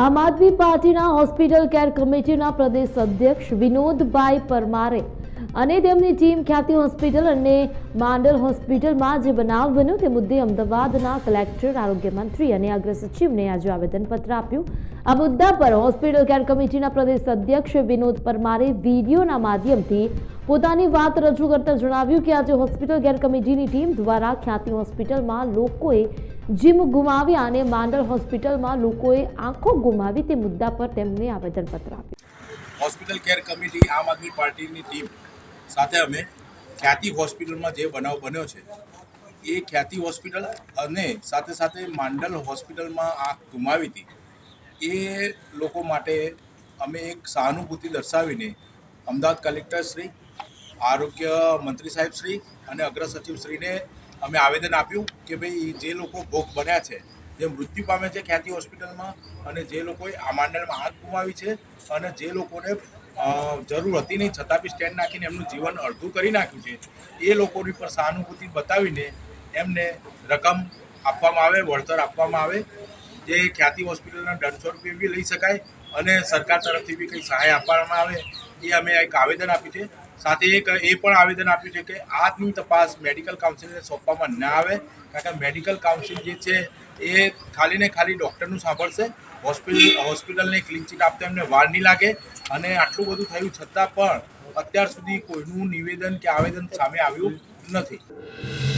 આમ આદમી પાર્ટીના hospital care કમિટીના પ્રદેશ અધ્યક્ષ વિનોદભાઈ પરમારે અને તેમની ટીમ ખ્યાતિ હોસ્પિટલ અને માંડલ હોસ્પિટલમાં જે બનાવ બન્યો તે મુદ્દે અમદાવાદના કલેક્ટર, આરોગ્ય મંત્રી અને અગ્ર સચિવને આજે આવેદનપત્ર આપ્યું. આ મુદ્દા પર હોસ્પિટલ કેર કમિટીના પ્રદેશ અધ્યક્ષ વિનોદ પરમારે વિડીયોના માધ્યમથી પોતાની વાત રજૂ કરતા જણાવ્યું કે આજે હોસ્પિટલ કેર કમિટીની ટીમ દ્વારા ખ્યાતિ હોસ્પિટલમાં લોકોએ જીમ ગુમાવ્યા અને માંડલ હોસ્પિટલમાં લોકોએ આંખો ગુમાવી તે મુદ્દા પર તેમને આવેદનપત્ર આપ્યું. હોસ્પિટલ કેર કમિટી, આમ આદમી પાર્ટીની ટીમ સાથે અમે ખ્યાતિ હોસ્પિટલમાં જે બનાવ બન્યો છે, એ ખ્યાતિ હોસ્પિટલ અને સાથે સાથે માંડલ હોસ્પિટલમાં આંખ ગુમાવી હતી, એ લોકો માટે અમે એક સહાનુભૂતિ દર્શાવીને અમદાવાદ કલેક્ટર શ્રી, આરોગ્ય મંત્રી સાહેબ શ્રી અને અગ્ર સચિવ શ્રીને અમે આવેદન આપ્યું કે ભાઈ જે લોકો ભોગ બન્યા છે, જે મૃત્યુ પામે છે ખ્યાતિ હોસ્પિટલમાં અને જે લોકોએ આ માંડલમાં હાથ ગુમાવી છે અને જે લોકોને જરૂર હતી નહીં છતાં બી સ્ટેન્ડ નાખીને એમનું જીવન અડધું કરી નાખ્યું છે, એ લોકોની પર સહાનુભૂતિ બતાવીને એમને રકમ આપવામાં આવે, વળતર આપવામાં આવે, જે ખ્યાતિ હોસ્પિટલના દોઢસો રૂપિયા બી લઈ શકાય અને સરકાર તરફથી બી કંઈ સહાય આપવામાં આવે, એ અમે એક આવેદન આપ્યું છે. સાથે એક એ પણ આવેદન આપ્યું છે કે આજની તપાસ મેડિકલ કાઉન્સિલને સોંપવામાં ના આવે, કારણ કે મેડિકલ કાઉન્સિલ જે છે એ ખાલી ને ખાલી ડૉક્ટરનું સાંભળશે, હોસ્પિટલ, હોસ્પિટલને ક્લીન ચીટ આપતા એમને વાર નહીં લાગે અને આટલું બધું થયું છતાં પણ અત્યાર સુધી કોઈનું નિવેદન કે આવેદન સામે આવ્યું નથી.